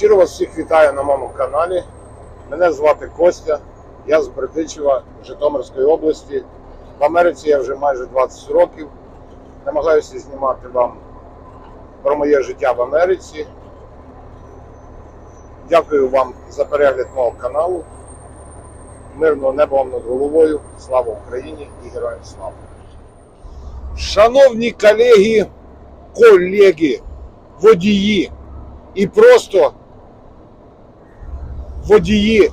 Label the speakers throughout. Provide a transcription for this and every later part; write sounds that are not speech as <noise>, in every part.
Speaker 1: Щиро вас всіх вітаю на моєму каналі. Мене звати Костя, я з Бердичева, Житомирської області. В Америці я вже майже 20 років. Намагаюся знімати вам про моє життя в Америці. Дякую вам за перегляд мого каналу. Мирного неба вам над головою. Слава Україні і героям слава! Шановні колеги, колеги, водії і просто водії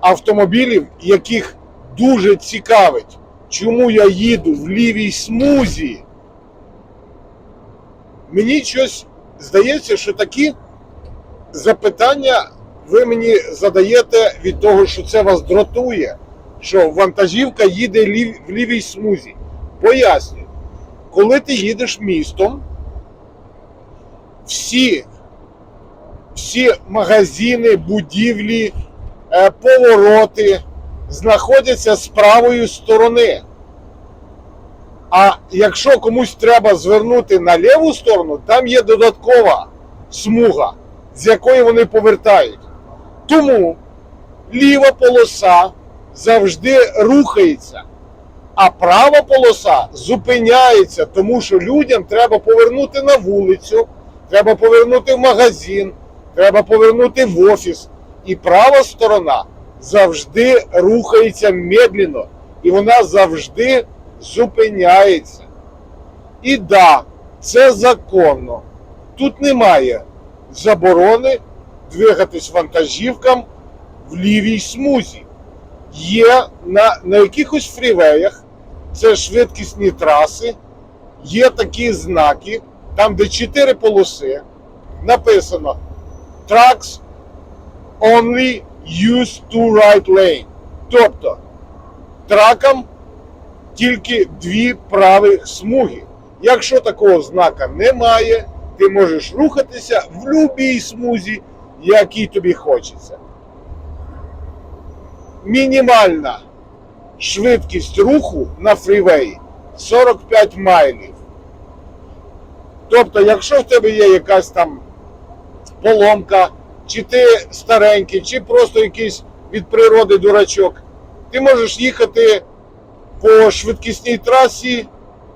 Speaker 1: автомобілів, яких дуже цікавить, чому я їду в лівій смузі. Мені щось здається, що такі запитання ви мені задаєте від того, що це вас дратує, що вантажівка їде лів- в лівій смузі. Пояснюю, коли ти їдеш містом, всі, всі магазини, будівлі, е, повороти знаходяться з правої сторони. А якщо комусь треба звернути на ліву сторону, там є додаткова смуга, з якої вони повертають. Тому ліва полоса завжди рухається, а права полоса зупиняється, тому що людям треба повернути на вулицю, треба повернути в магазин, треба повернути в офіс. І права сторона завжди рухається медленно, і вона завжди зупиняється. І да, це законно. Тут немає заборони двигатись вантажівкам в лівій смузі. Є на, на якихось фрівеях, це швидкісні траси, є такі знаки, там, де чотири полоси, написано Trucks only use two right lane. Тобто тракам тільки дві праві смуги. Якщо такого знака немає, ти можеш рухатися в будь-якій смузі, якій тобі хочеться. Мінімальна швидкість руху на фрівеї 45 майлів. Тобто, якщо в тебе є якась там поломка, чи ти старенький, чи просто якийсь від природи дурачок, ти можеш їхати по швидкісній трасі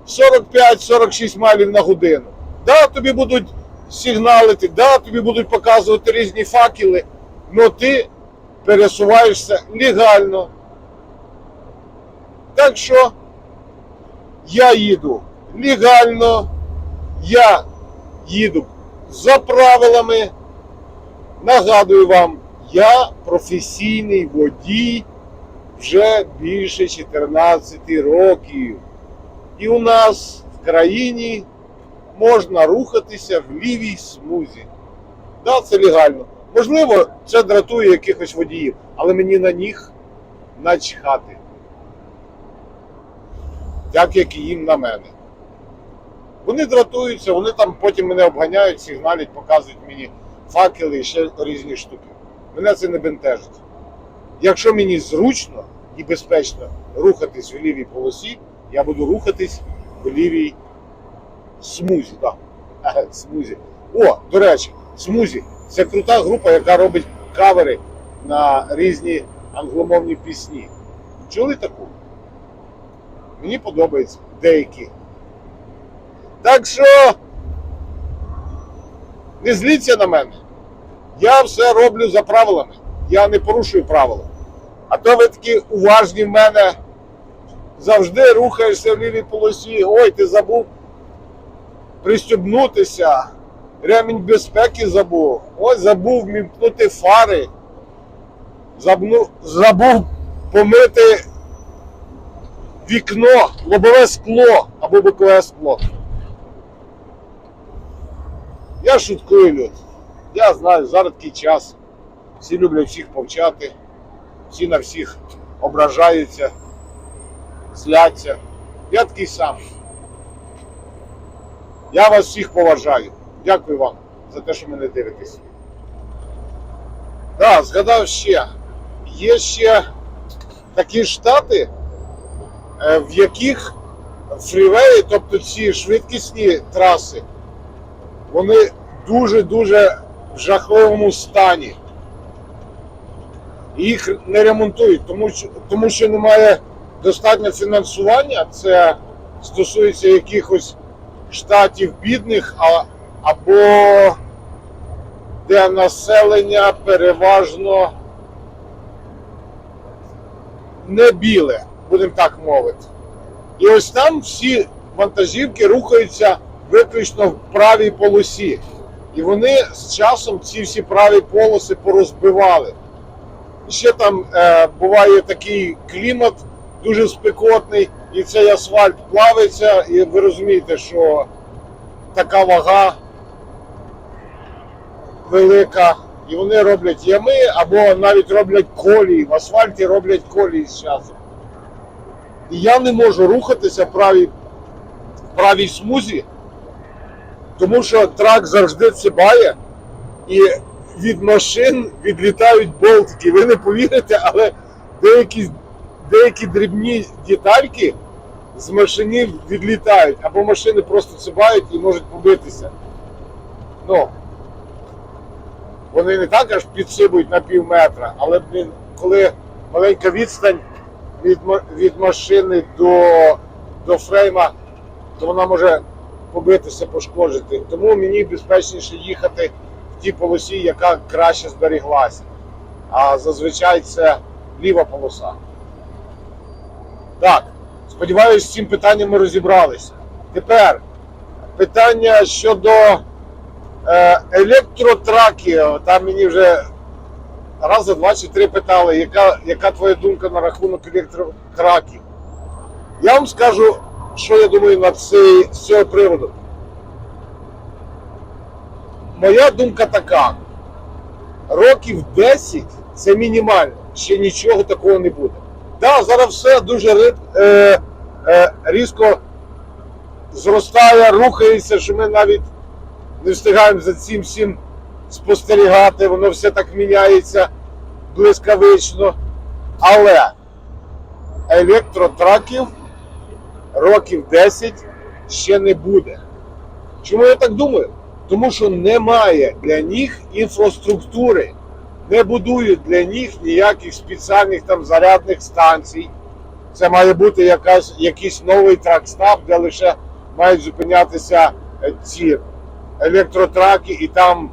Speaker 1: 45-46 майлів на годину. Да, тобі будуть сигналити, да, тобі будуть показувати різні факели, але ти пересуваєшся легально. Так що я їду легально, я їду за правилами. Нагадую вам, я професійний водій вже більше 14 років. І у нас в країні можна рухатися в лівій смузі. Да, це легально. Можливо, це дратує якихось водіїв, але мені на них начхати. Так як і їм на мене. Вони дратуються, вони там потім мене обганяють, сигналять, показують мені факели і ще різні штуки. Мене це не бентежить. Якщо мені зручно і безпечно рухатись в лівій полосі, я буду рухатись в лівій смузі. Да. <laughs> смузі. О, до речі, смузі це крута група, яка робить кавери на різні англомовні пісні. Чули таку? Мені подобається деякі. Так що не зліться на мене. Я все роблю за правилами. Я не порушую правила. А то ви такі уважні в мене завжди рухаєшся в лівій полосі. Ой, ти забув пристібнутися. Ремінь безпеки забув. Ой, забув вмімкнути фари. Забну- забув помити вікно, лобове скло або бокове скло. Я шуткую, люди. Я знаю, зараз такий час. Всі люблять всіх повчати, всі на всіх ображаються, зляться. Я такий сам. Я вас всіх поважаю. Дякую вам за те, що мене дивитесь. Так, згадав ще. Є ще такі штати, е, в яких фрівеї, тобто ці швидкісні траси, вони дуже-дуже в жахливому стані. Їх не ремонтують, тому що, тому що немає достатньо фінансування. Це стосується якихось штатів бідних, а, або де населення переважно не біле, будемо так мовити. І ось там всі вантажівки рухаються виключно в правій полосі. І вони з часом ці всі праві полоси порозбивали. І Ще там е, буває такий клімат дуже спекотний, і цей асфальт плавиться, і ви розумієте, що така вага велика, і вони роблять ями або навіть роблять колії. В асфальті роблять колії з часом. І я не можу рухатися в правій, в правій смузі, тому що трак завжди цибає, і від машин відлітають болтики. Ви не повірите, але деякі, деякі дрібні детальки з машини відлітають, або машини просто цибають і можуть побитися. Ну, вони не так аж підсибують на пів метра, але блін, коли маленька відстань від, від машини до, до фрейма, то вона може побитися, пошкоджити. Тому мені безпечніше їхати в тій полосі, яка краще зберіглася. А зазвичай це ліва полоса. Так, сподіваюся, з цим питанням ми розібралися. Тепер питання щодо е, електротраків. Там мені вже рази два чи три питали, яка, яка твоя думка на рахунок електротраків. Я вам скажу, що я думаю на цей, з цього приводу. Моя думка така: років 10 це мінімально, ще нічого такого не буде. Так, зараз все дуже е, е, різко зростає, рухається, що ми навіть не встигаємо за цим всім спостерігати, воно все так міняється блискавично. Але електротраків років 10 ще не буде. Чому я так думаю? Тому що немає для них інфраструктури, не будують для них ніяких спеціальних там зарядних станцій. Це має бути якась, якийсь новий тракстап, де лише мають зупинятися е, ці електротраки і там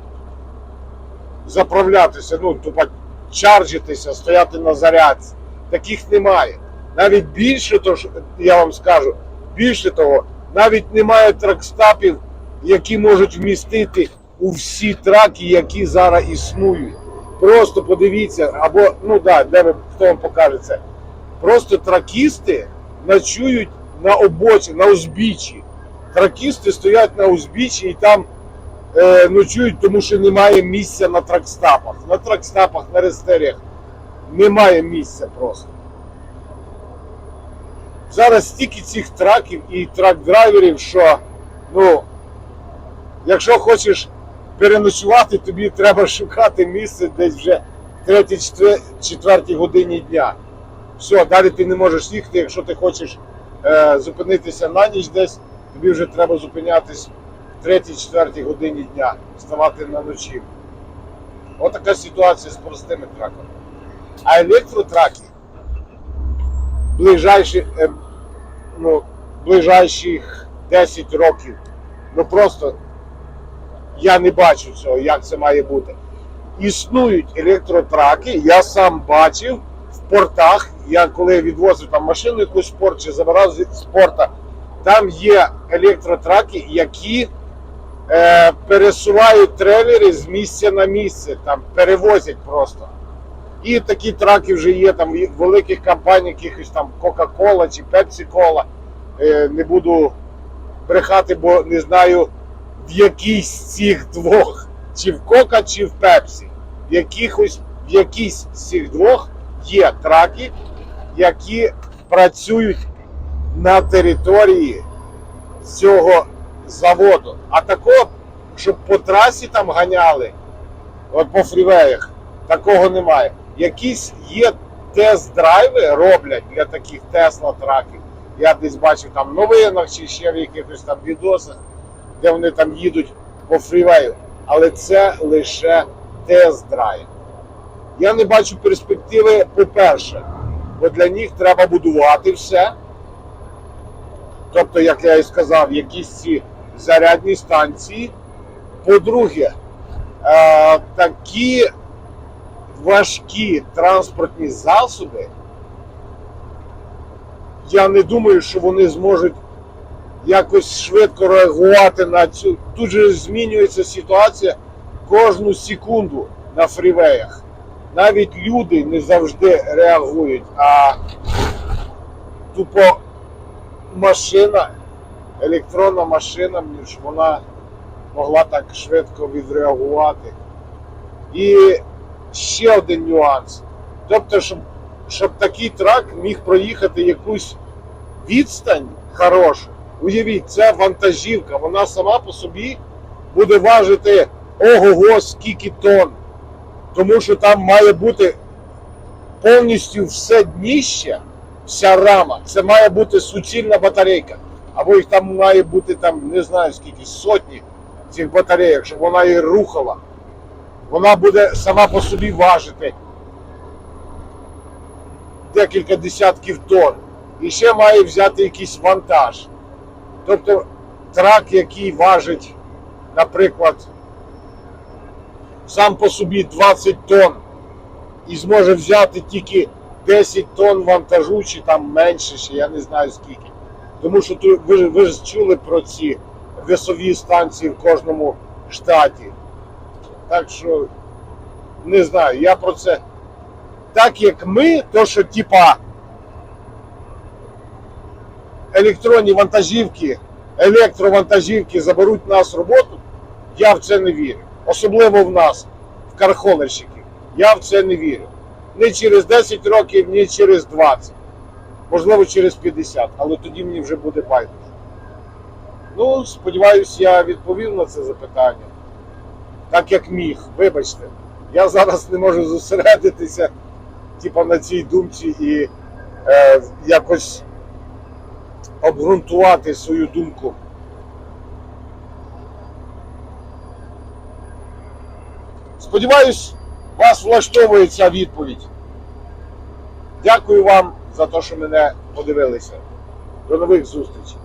Speaker 1: заправлятися, ну, тупо чаржитися, стояти на зарядці. Таких немає. Навіть більше того, що я вам скажу, більше того, навіть немає тракстапів, які можуть вмістити у всі траки, які зараз існують. Просто подивіться, або, ну да, де ви, хто вам покаже це. Просто тракісти ночують на обочі, на узбіччі. Тракісти стоять на узбіччі і там е, ночують, тому що немає місця на тракстапах. На тракстапах, на рестеріях немає місця просто. Зараз стільки цих траків і трак-драйверів, що ну, якщо хочеш переночувати, тобі треба шукати місце десь вже в 3-4 годині дня. Все, далі ти не можеш їхати, якщо ти хочеш е, зупинитися на ніч десь, тобі вже треба зупинятись в 3-4 годині дня, вставати на ночі. Ось така ситуація з простими траками. А електротраки ближайші, е, ну, ближайших 10 років, ну просто я не бачу цього, як це має бути. Існують електротраки, я сам бачив в портах. Я коли відвозив там машину якусь порт чи забирав з порта, там є електротраки, які е, пересувають трейлери з місця на місце, там перевозять просто. І такі траки вже є там великих компаніях, якихось там Coca-Cola чи Pepsi-Cola. Е, не буду брехати, бо не знаю в якійсь з цих двох, чи в Кока, чи в Пепсі. В якихось в якійсь з цих двох є траки, які працюють на території цього заводу. А такого, щоб по трасі там ганяли, от по фрівеях, такого немає. Якісь є тест-драйви роблять для таких Тесла траків. Я десь бачив там в новинах чи ще в якихось там відосах, де вони там їдуть по фрівею. Але це лише тест-драйв. Я не бачу перспективи, по-перше, бо для них треба будувати все. Тобто, як я і сказав, якісь ці зарядні станції. По-друге, е, такі важкі транспортні засоби, я не думаю, що вони зможуть якось швидко реагувати на цю. Тут же змінюється ситуація кожну секунду на фрівеях. Навіть люди не завжди реагують, а тупо машина, електронна машина, ніж вона могла так швидко відреагувати. І ще один нюанс. Тобто, щоб, щоб такий трак міг проїхати якусь відстань хорошу, уявіть, це вантажівка, вона сама по собі буде важити ого-го скільки тонн. Тому що там має бути повністю все дніще, вся рама. Це має бути суцільна батарейка. Або їх там має бути там, не знаю скільки, сотні цих батарейок, щоб вона її рухала. Вона буде сама по собі важити декілька десятків тонн. І ще має взяти якийсь вантаж. Тобто трак, який важить, наприклад, сам по собі 20 тонн і зможе взяти тільки 10 тонн вантажу, чи там менше, ще я не знаю скільки. Тому що ви, ви ж чули про ці весові станції в кожному штаті. Так що не знаю, я про це. Так як ми, то що типа електронні вантажівки, електровантажівки заберуть нас роботу, я в це не вірю. Особливо в нас, в кархолерщиків. Я в це не вірю. Не через 10 років, ні через 20. Можливо, через 50, але тоді мені вже буде байдуже. Ну, сподіваюсь, я відповів на це запитання. Так як міг. Вибачте, я зараз не можу зосередитися типа, на цій думці і е, якось обґрунтувати свою думку. Сподіваюсь, вас влаштовує ця відповідь. Дякую вам за те, що мене подивилися. До нових зустрічей.